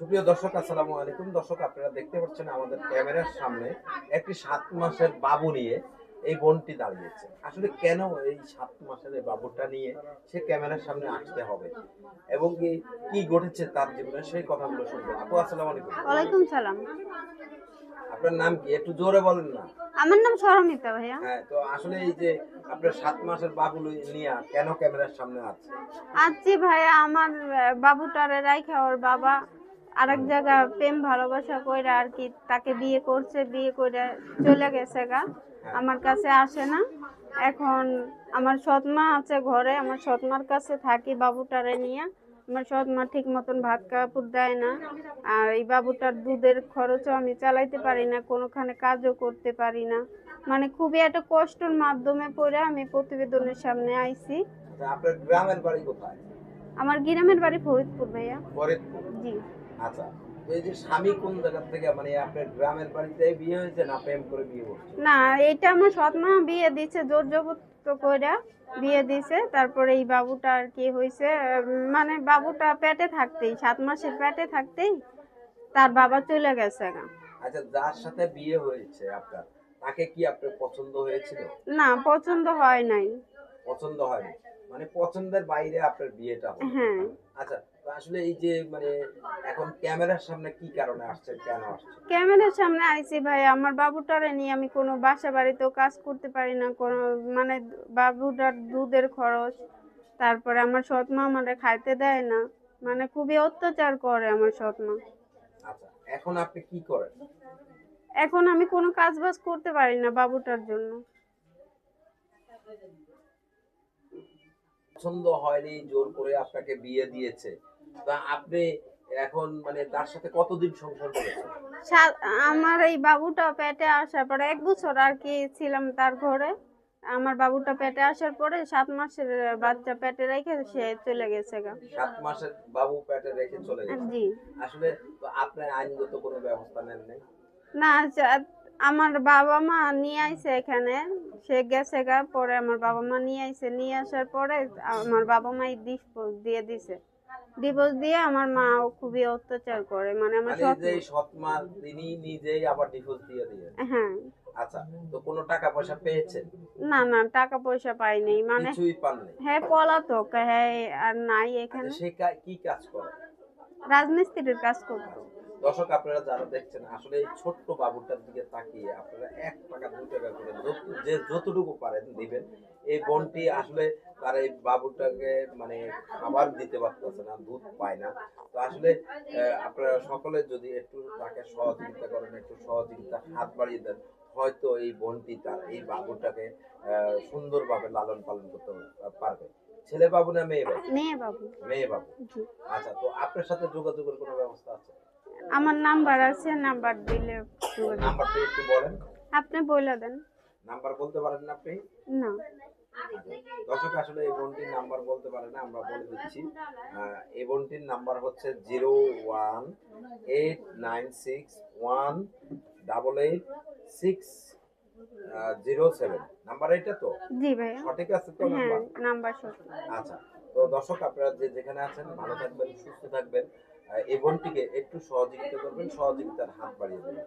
সুপ্রিয় দর্শক আসসালামু আলাইকুম। দর্শক আপনারা দেখতে পাচ্ছেন আমাদের ক্যামেরার সামনে একটি সাত মাসের বাবু নিয়ে এই বোনটি দাঁড়িয়েছে। আসলে কেন এই সাত মাসের এই বাবুটা নিয়ে সে ক্যামেরার সামনে আসতে হবে? এবং কি কি ঘটেছে তার জীবনে? সেই কথাগুলো শুনব। আপু আসসালামু আলাইকুম। ওয়ালাইকুম সালাম। আপনার নাম কি? একটু জোরে বলেন না। আমার নাম সরমিতা ভাইয়া। হ্যাঁ তো আসলে এই যে আপনার সাত মাসের বাবু নিয়ে কেন ক্যামেরার সামনে আছে আছি ভাইয়া আমার বাবুটারে রাইখা ওর বাবা আরেক জায়গা প্রেম ভালোবাসা কইরা আর কি তাকে বিয়ে করছে বিয়ে করে চলে গেছে গা। আমার কাছে আসে না। এখন আমার সৎমা আছে ঘরে আমার সৎমার কাছে থাকি বাবুটারে নিয়ে। আমার সৎমা ঠিক মতন ভাত কাপড় দেয় না। আর এই বাবুটার দুধের খরচও আমি চালাইতে পারি না কোনোখানে কাজও করতে পারি না। মানে খুবই একটা কষ্টর মাধ্যমে পড়ে আমি প্রতিবেদনের সামনে আইছি। আপনার গ্রামের বাড়ি কোথায়? আমার গ্রামের বাড়ি ফরিদপুর ভাইয়া। ফরিদপুর। জি। আচ্ছা মানে আপনার গ্রামের বাড়িতে বিয়ে হয়েছে না এটা আমার সৎমা বিয়ে দিছে জোর জবরদস্ত কইরা বিয়ে দিছে তারপরে এই বাবুটা আর কি হয়েছে মানে বাবুটা পেটে থাকতেই সাত মাসের পেটে থাকতেই তার বাবা চলে গেছে আচ্ছা যার সাথে বিয়ে হয়েছে আপনার তাকে কি আপনার পছন্দ হয়েছিল? না পছন্দ হয় নাই। পছন্দ হয়নি মানে পছন্দের বাইরে আপনার বিয়েটা হ্যাঁ। আচ্ছা আসলে এই যে মানে এখন ক্যামেরার সামনে কি কারণে আসছে কেন আসছে ক্যামেরার সামনে আইছি ভাই আমার বাবুটারে নিয়ে আমি কোনো বাসা বাড়িতেও কাজ করতে পারি না কোনো মানে বাবুটার দুধের খরচ তারপরে আমার সৎমা আমারে খাইতে দেয় না মানে খুবই অত্যাচার করে আমার সৎমা। আচ্ছা এখন আপনি কি করেন? এখন আমি কোনো কাজ বাজ করতে পারি না বাবুটার জন্য। পছন্দ হয়নি জোর করে আপনাকে বিয়ে দিয়েছে। তা আপনি এখন মানে তার সাথে কতদিন সংসার করেছেন? আমার এই বাবুটা পেটে আসার পরে এক বছর আর কি ছিলাম তার ঘরে। আমার বাবুটা পেটে আসার পরে সাত মাসের বাচ্চা পেটে রেখে সে চলে গেছে গা। সাত মাসের বাবু পেটে রেখে চলে গেছে? জি। আসলে আপনার আইনগত কোনো ব্যবস্থা নেন নাই? না আমার বাবা মা নিয়ে আইছে এখানে। সে গেছে গা পরে আমার বাবা মা নিয়ে আইছে। নিয়ে আসার পরে আমার বাবা মাই দিয়ে দিছে। ডিভোর্স দিয়ে আমার মা ও খুবই অত্যাচার করে মানে আমার মানে সৎ যে সৎমা তিনি নিজেই আবার ডিভোর্স দিয়ে দিয়ে হ্যাঁ। আচ্ছা তো কোনো টাকা পয়সা পেয়েছেন? না না টাকা পয়সা পাই নাই মানে কিছুই পাননি? হ্যাঁ পলাতক হ্যাঁ আর নাই এখানে। আচ্ছা, সে কি কাজ করে? রাজমিস্ত্রির কাজ করতো। দর্শক আপনারা যারা দেখছেন আসলে এই ছোট্ট বাবুটার দিকে তাকিয়ে আপনারা এক টাকা দু টাকা করে যে যতটুকু পারেন দিবেন। এই বোনটি আসলে তার এই বাবুটাকে মানে খাবার দিতে পারতেছে না দুধ পায় না। তো আসলে আপনারা সকলে যদি একটু তাকে সহযোগিতা করেন একটু সহযোগিতা হাত বাড়িয়ে দেন হয়তো এই বোনটি তার এই বাবুটাকে আহ, সুন্দরভাবে লালন পালন করতে পারবে। ছেলে বাবু না মেয়ে বাবু মেয়ে বাবু মেয়ে বাবু আচ্ছা তো আপনার সাথে যোগাযোগের কোনো ব্যবস্থা আছে? আমার নাম্বার আছে নাম্বার দিলে নাম্বারটা একটু বলেন। আপনি বলে দেন। নাম্বার বলতে পারেন না আপনি? না। দর্শক আসলে এই বোনটির নাম্বার বলতে পারে না আমরা বলে দিচ্ছি। এই বোনটির নাম্বার হচ্ছে zero one eight nine six one double eight six zero seven. Number এটা তো? জি ভাইয়া। সঠিক আছে তো হ্যাঁ নাম্বার? আচ্ছা। তো দর্শক, আপনারা যে যেখানে আছেন, ভালো থাকবেন, সুস্থ থাকবেন এই বোনটিকে একটু সহযোগিতা করবেন, সহযোগিতার হাত বাড়িয়ে দেবেন।